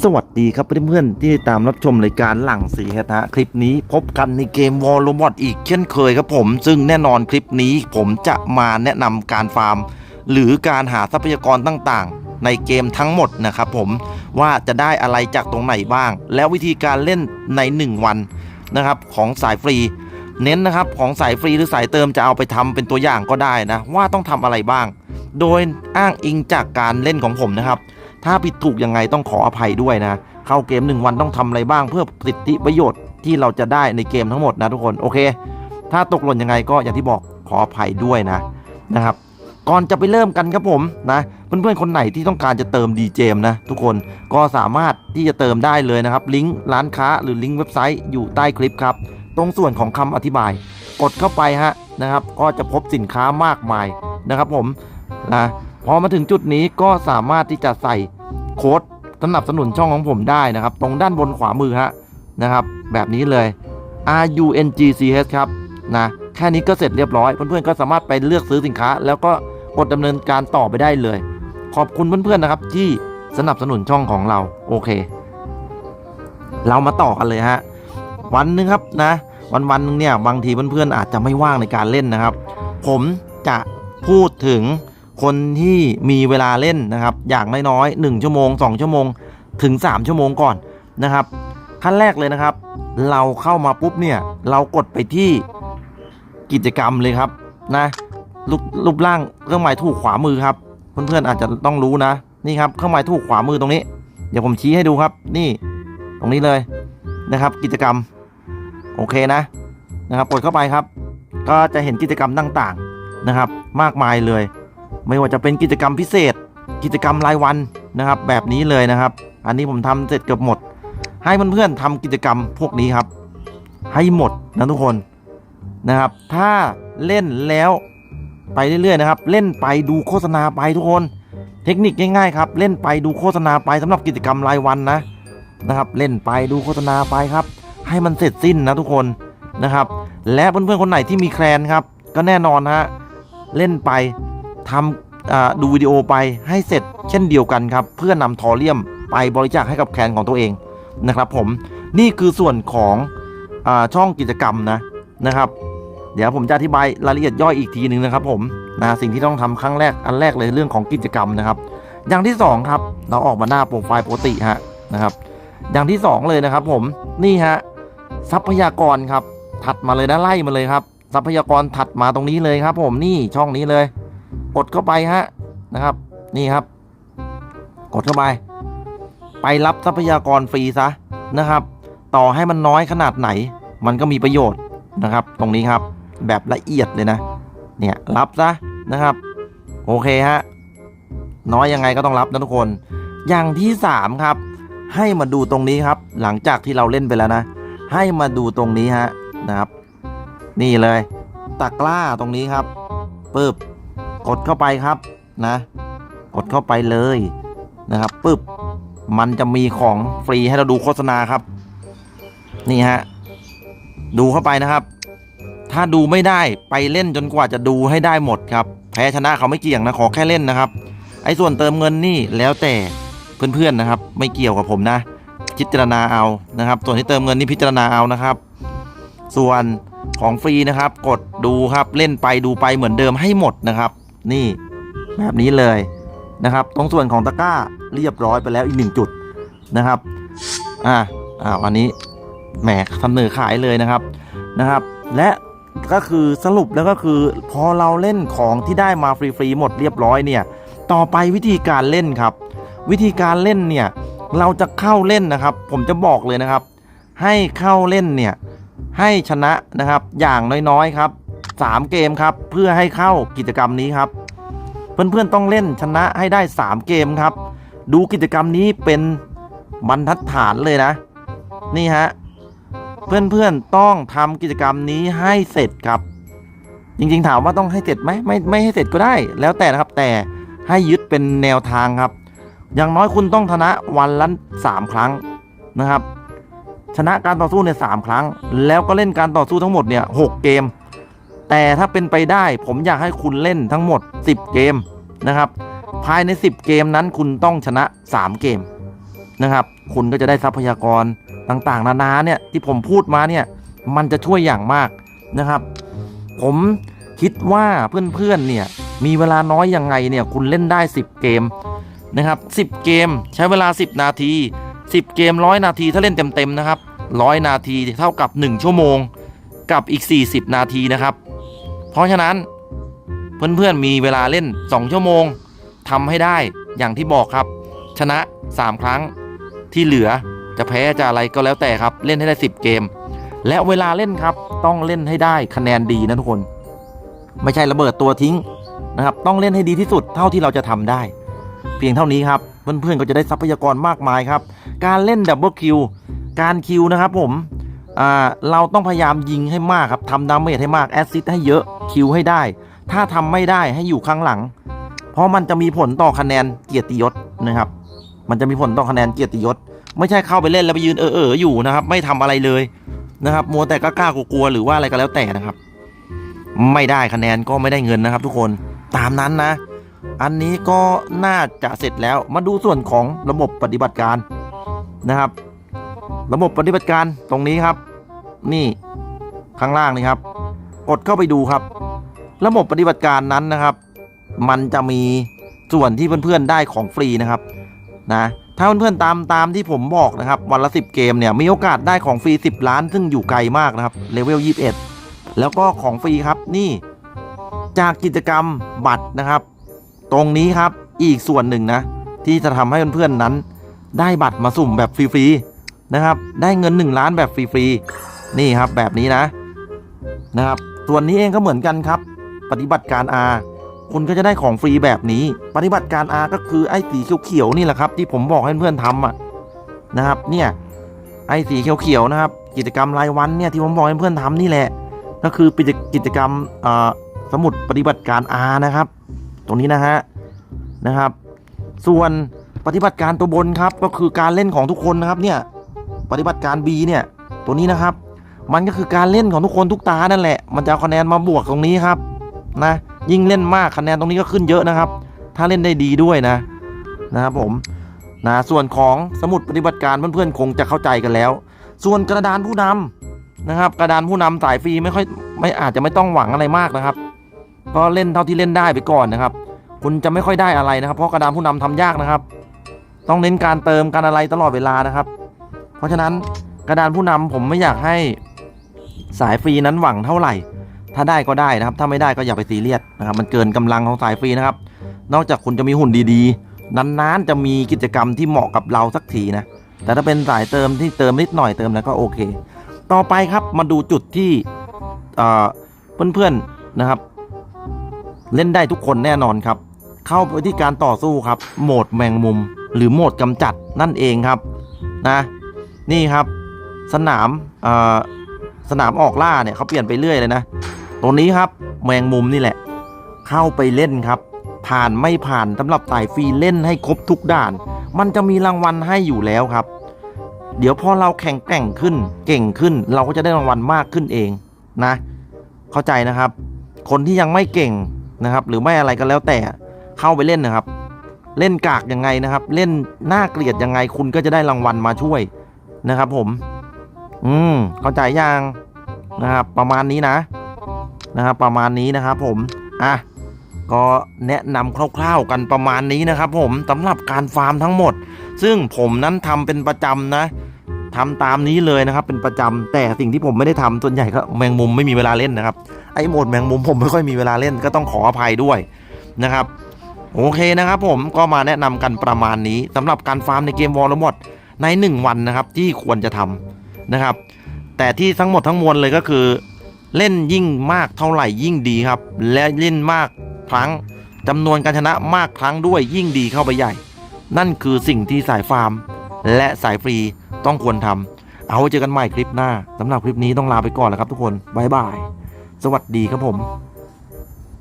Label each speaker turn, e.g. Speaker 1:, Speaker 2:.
Speaker 1: สวัสดีครับเพื่อนๆที่ตามรับชมรายการหลังสีฮะคลิปนี้พบกันในเกมวอลลุ่มอดอีกเช่นเคยครับผม ซึ่งแน่นอนคลิปนี้ผมจะมาแนะนำการฟาร์ม หรือการหาทรัพยากรต่างๆ ในเกมทั้งหมดนะครับผมว่าจะได้อะไรจากตรงไหนบ้าง แล้ววิธีการเล่นใน 1 วันนะครับของสายฟรี เน้นนะครับของสายฟรีหรือสายเติมจะเอาไปทำเป็นตัวอย่างก็ได้นะว่าต้องทำอะไรบ้าง โดยอ้างอิงจากการเล่นของผมนะครับ ถ้าผิดถูกยังไงต้องขออภัยด้วยนะ เข้าเกม 1 วันต้องทำอะไรบ้างเพื่อสิทธิประโยชน์ที่เราจะได้ในเกมทั้งหมดนะทุกคนโอเค ถ้าตกหล่นยังไงก็อย่างที่บอกขออภัยด้วยนะนะครับก่อนจะไปเริ่มกันครับผมนะเพื่อนๆคนไหนที่ต้องการจะเติมดีเจมนะทุกคนก็สามารถที่จะเติมได้เลยนะครับ ลิงก์ร้านค้าหรือลิงก์เว็บไซต์อยู่ใต้คลิปครับ ตรงส่วนของคำอธิบาย กดเข้าไปฮะนะครับ ก็จะพบสินค้ามากมายนะครับผมนะ พอมาถึงจุดนี้ก็สามารถที่จะใส่โค้ดสนับสนุนช่องของผมได้นะครับ ตรงด้านบนขวามือฮะนะครับ แบบนี้เลย R U N G C H ครับนะแค่นี้ก็เสร็จเรียบร้อย เพื่อนๆก็สามารถไปเลือกซื้อสินค้า แล้วก็กดดำเนินการต่อไปได้เลย ขอบคุณเพื่อนๆนะครับ ที่สนับสนุนช่องของเราโอเค เรามาต่อกันเลยฮะวันหนึงครับนะ วันวันๆหนึงเนี่ยบางทีเพื่อนๆอาจจะไม่ว่างในการเล่นนะครับ ผมจะพูดถึง คนที่มีเวลาเล่นนะครับ อย่างน้อยๆ1ชั่วโมง 2 ชั่วโมง ถึง 3 ชั่วโมงก่อนนะครับ ขั้นแรกเลยนะครับ เราเข้ามาปุ๊บเนี่ย เรากดไปที่กิจกรรมเลยครับนะรูปรูปร่างเครื่องหมายถูกขวามือครับ เพื่อนๆอาจจะต้องรู้นะ นี่ครับเครื่องหมายถูกขวามือตรงนี้ เดี๋ยวผมชี้ให้ดูครับ นี่ตรงนี้เลยนะครับ กิจกรรมโอเคนะนะครับกดเข้าไปครับ ก็จะเห็นกิจกรรมต่างๆนะครับ มากมายเลย ไม่ว่าจะเป็นกิจกรรมพิเศษ กิจกรรมรายวันนะครับ แบบนี้เลยนะครับ อันนี้ผมทำเสร็จเกือบหมด ให้เพื่อนๆทำกิจกรรมพวกนี้ครับ ให้หมดนะทุกคนนะครับ ถ้าเล่นแล้วไปเรื่อยๆนะครับ เล่นไปดูโฆษณาไปทุกคน เทคนิคง่ายๆครับ เล่นไปดูโฆษณาไปสำหรับกิจกรรมรายวันนะนะครับ เล่นไปดูโฆษณาไปครับ ให้มันเสร็จสิ้นนะทุกคนนะครับ และเพื่อนๆคนไหนที่มีแคลนครับ ก็แน่นอนฮะเล่นไป ทำดูวิดีโอไปให้เสร็จเช่นเดียวกันครับ เพื่อนำทอเรียมไปบริจาคให้กับแคนของตัวเองนะครับ ผมนี่คือส่วนของอช่องกิจกรรมนะนะครับ เดี๋ยวผมจะอธิบายรายละเอียดย่อยอีกทีหนึ่งนะครับผมนะสิ่งที่ต้องทำครั้งแรกอันแรกเลยเรื่องของกิจกรรมนะครับ อย่างที่สองครับ เราออกมาหน้าโปรไฟล์ปกติฮะนะครับ อย่างที่สองเลยนะครับ ผมนี่ฮะทรัพยากรครับถัดมาเลยนะไล่มาเลยครับ ทรัพยากรถัดมาตรงนี้เลยครับ ผมนี่ช่องนี้เลย กดเข้าไปฮะนะครับ นี่ครับ กดเข้าไป ไปรับทรัพยากรฟรีซะนะครับ ต่อให้มันน้อยขนาดไหน มันก็มีประโยชน์นะครับ ตรงนี้ครับแบบละเอียดเลยนะ เนี่ยรับซะนะครับ โอเคฮะน้อยยังไงก็ต้องรับนะทุกคน อย่างที่สามครับ ให้มาดูตรงนี้ครับ หลังจากที่เราเล่นไปแล้วนะ ให้มาดูตรงนี้ฮะนะครับ นี่เลยตะกร้าตรงนี้ครับปึ๊บ กดเข้าไปครับนะ กดเข้าไปเลยนะครับปึ๊บมันจะมีของฟรีให้เราดูโฆษณาครับ นี่ฮะดูเข้าไปนะครับ ถ้าดูไม่ได้ไปเล่นจนกว่าจะดูให้ได้หมดครับ แพ้ชนะเขาไม่เกี่ยงนะขอแค่เล่นนะครับ ไอ้ส่วนเติมเงินนี่แล้วแต่เพื่อนๆนะครับ ไม่เกี่ยวกับผมนะพิจารณาเอานะครับ ส่วนที่เติมเงินนี่พิจารณาเอานะครับ ส่วนของฟรีนะครับ กดดูครับเล่นไปดูไปเหมือนเดิมให้หมดนะครับ นี่แบบนี้เลยนะครับ ตรงส่วนของตะกร้าเรียบร้อยไปแล้วอีกหนึ่งจุดนะครับอ่าอ่าวันนี้แหมเสนอขายเลยนะครับนะครับ และก็คือสรุปแล้วก็คือพอเราเล่นของที่ได้มาฟรีๆหมดเรียบร้อยเนี่ยต่อไปวิธีการเล่นครับ วิธีการเล่นเนี่ยเราจะเข้าเล่นนะครับ ผมจะบอกเลยนะครับ ให้เข้าเล่นเนี่ยให้ชนะนะครับอย่างน้อยๆครับ 3 เกมครับ เพื่อให้เข้ากิจกรรมนี้ครับ เพื่อนๆต้องเล่นชนะให้ได้ 3 เกมครับ ดูกิจกรรมนี้เป็นบรรทัดฐานเลยนะ นี่ฮะ เพื่อนๆต้องทำกิจกรรมนี้ให้เสร็จครับ จริงๆถามว่าต้องให้เสร็จไหมไม่ไม่ให้เสร็จก็ได้ แล้วแต่นะครับแต่ให้ยึดเป็นแนวทางครับ อย่างน้อยคุณต้องชนะวันละสามครั้งนะครับ ชนะการต่อสู้เนี่ยสามครั้ง แล้วก็เล่นการต่อสู้ทั้งหมดเนี่ยหกเกม แต่ถ้าเป็นไปได้ผมอยากให้คุณเล่นทั้งหมด 10 เกมนะครับ ภายใน 10 เกมนั้นคุณต้องชนะ 3 เกมนะครับ คุณก็จะได้ทรัพยากรต่างๆ นานาเนี่ยที่ผมพูดมาเนี่ยมันจะช่วยอย่างมากนะครับ ผมคิดว่าเพื่อนๆเนี่ยมีเวลาน้อยยังไงเนี่ยคุณเล่นได้ 10 เกมนะครับ10 เกมใช้เวลา 10 นาที 10 เกมร้อยนาทีถ้าเล่นเต็มๆนะครับร้อยนาทีเท่ากับ 1 ชั่วโมง กับอีก 40 นาทีนะครับ เพราะฉะนั้นเพื่อนๆมีเวลาเล่น 2 ชั่วโมงทำให้ได้อย่างที่บอกครับ ชนะ 3 ครั้งที่เหลือจะแพ้จะอะไรก็แล้วแต่ครับเล่นให้ได้ 10 เกม และเวลาเล่นครับต้องเล่นให้ได้คะแนนดีนะทุกคน ไม่ใช่ระเบิดตัวทิ้งนะครับ ต้องเล่นให้ดีที่สุดเท่าที่เราจะทำได้ เพียงเท่านี้ครับเพื่อนๆก็จะได้ทรัพยากรมากมายครับ การเล่นดับเบิลคิวการคิวนะครับผม อ่าเราต้องพยายามยิงให้มากครับทำดาเมจให้มากแอสซิสให้เยอะคิวให้ได้ ถ้าทำไม่ได้ให้อยู่ข้างหลัง เพราะมันจะมีผลต่อคะแนนเกียรติยศนะครับ มันจะมีผลต่อคะแนนเกียรติยศ ไม่ใช่เข้าไปเล่นแล้วไปยืนเออเอออยู่นะครับ ไม่ทำอะไรเลยนะครับ มัวแต่กล้ากลัวหรือว่าอะไรก็แล้วแต่นะครับ ไม่ได้คะแนนก็ไม่ได้เงินนะครับ ทุกคนตามนั้นนะ อันนี้ก็น่าจะเสร็จแล้วมาดูส่วนของระบบปฏิบัติการนะครับ ระบบปฏิบัติการตรงนี้ครับ นี่ข้างล่างนี่ครับ กดเข้าไปดูครับ ระบบปฏิบัติการนั้นนะครับ มันจะมีส่วนที่เพื่อนๆได้ของฟรีนะครับนะถ้าเพื่อนๆตามตามที่ผมบอกนะครับ วันละ 10 เกมเนี่ยมีโอกาสได้ของฟรี 10 ล้าน ซึ่งอยู่ไกลมากนะครับเลเวล21 แล้วก็ของฟรีครับนี่จากกิจกรรมบัตรนะครับ ตรงนี้ครับอีกส่วนหนึ่งนะ ที่จะทำให้เพื่อนๆนั้น ได้บัตรมาสุ่มแบบฟรีๆ นะครับ ได้เงิน 1 ล้านแบบฟรีๆนี่ครับแบบนี้นะนะครับ ส่วนนี้เองก็เหมือนกันครับ ปฏิบัติการ R คุณก็จะได้ของฟรีแบบนี้ ปฏิบัติการ R ก็คือไอ้สีเขียวๆนี่แหละครับ ที่ผมบอกให้เพื่อนทำอะนะครับ เนี่ยไอ้สีเขียวๆนะครับ กิจกรรมรายวันเนี่ยที่ผมบอกให้เพื่อนทำนี่แหละ ก็คือกิจกรรมสมุดปฏิบัติการ R นะครับ ตรงนี้นะฮะนะครับ ส่วนปฏิบัติการตัวบนครับก็คือการเล่นของทุกคนนะครับเนี่ย ปฏิบัติการ B เนี่ยตัวนี้นะครับ มันก็คือการเล่นของทุกคนทุกตานั่นแหละ มันจะเอาคะแนนมาบวกตรงนี้ครับนะยิ่งเล่นมากคะแนนตรงนี้ก็ขึ้นเยอะนะครับ ถ้าเล่นได้ดีด้วยนะนะครับผมนะส่วนของสมุดปฏิบัติการเพื่อนๆคงจะเข้าใจกันแล้ว ส่วนกระดานผู้นำนะครับ กระดานผู้นำสายฟรีไม่ค่อยไม่อาจจะไม่ต้องหวังอะไรมากนะครับ ก็เล่นเท่าที่เล่นได้ไปก่อนนะครับ คุณจะไม่ค่อยได้อะไรนะครับ เพราะกระดานผู้นำทำยากนะครับ ต้องเน้นการเติมการอะไรตลอดเวลานะครับ ราะฉะนั้นกระดานผู้นำผมไม่อยากให้สายฟรีนั้นหวังเท่าไหร่ ถ้าได้ก็ได้นะครับ ถ้าไม่ได้ก็อย่าไปซีเรียสนะครับ มันเกินกำลังของสายฟรีนะครับ นอกจากคุณจะมีหุ่นดีๆ นานๆจะมีกิจกรรมที่เหมาะกับเราสักทีนะ แต่ถ้าเป็นสายเติมที่เติมนิดหน่อยเติมแล้วก็โอเค ต่อไปครับมาดูจุดที่เพื่อนๆนะครับ เล่นได้ทุกคนแน่นอนครับ เข้าไปที่การต่อสู้ครับ โหมดแมงมุม หรือโหมดกำจัดนั่นเองครับนะ นี่ครับ สนามสนามออกล่าเนี่ยเขาเปลี่ยนไปเรื่อยเลยนะตรงนี้ครับแมงมุมนี่แหละ เข้าไปเล่นครับ ผ่านไม่ผ่านสำหรับสายฟรีเล่นให้ครบทุกด่าน มันจะมีรางวัลให้อยู่แล้วครับ เดี๋ยวพอเราแข่งแกร่งขึ้น เก่งขึ้น เราก็จะได้รางวัลมากขึ้นเองนะ เข้าใจนะครับ คนที่ยังไม่เก่งนะครับ หรือไม่อะไรก็แล้วแต่เข้าไปเล่นนะครับ เล่นกากยังไงนะครับ เล่นหน่าเกลียดยังไงคุณก็จะได้รางวัลมาช่วย นะครับผม อืมเข้าใจยังนะครับ ประมาณนี้นะนะครับ ประมาณนี้นะครับ ผม อะก็แนะนำคร่าวๆกันประมาณนี้นะครับ ผมสำหรับการฟาร์มทั้งหมด ซึ่งผมนั้นทำเป็นประจำนะทำตามนี้เลยนะครับ เป็นประจำแต่สิ่งที่ผมไม่ได้ทำส่วนใหญ่ก็แมงมุมไม่มีเวลาเล่นนะครับไอ้โหมดแมงมุมผมไม่ค่อยมีเวลาเล่นก็ต้องขออภัยด้วยนะครับ โอเคนะครับ ผมก็มาแนะนำกันประมาณนี้สำหรับการฟาร์มในเกมวอลมด ใน 1 วันนะครับที่ควรจะทำนะครับ แต่ที่ทั้งหมดทั้งมวลเลยก็คือ เล่นยิ่งมากเท่าไหร่ยิ่งดีครับ และเล่นมากครั้งจำนวนการชนะมากครั้งด้วยยิ่งดีเข้าไปใหญ่ นั่นคือสิ่งที่สายฟาร์ม และสายฟรีต้องควรทำเอาไว้เจอกันใหม่คลิปหน้าสำหรับคลิปนี้ต้องลาไปก่อนแล้วครับทุกคนบ๊ายบายสวัสดีครับผม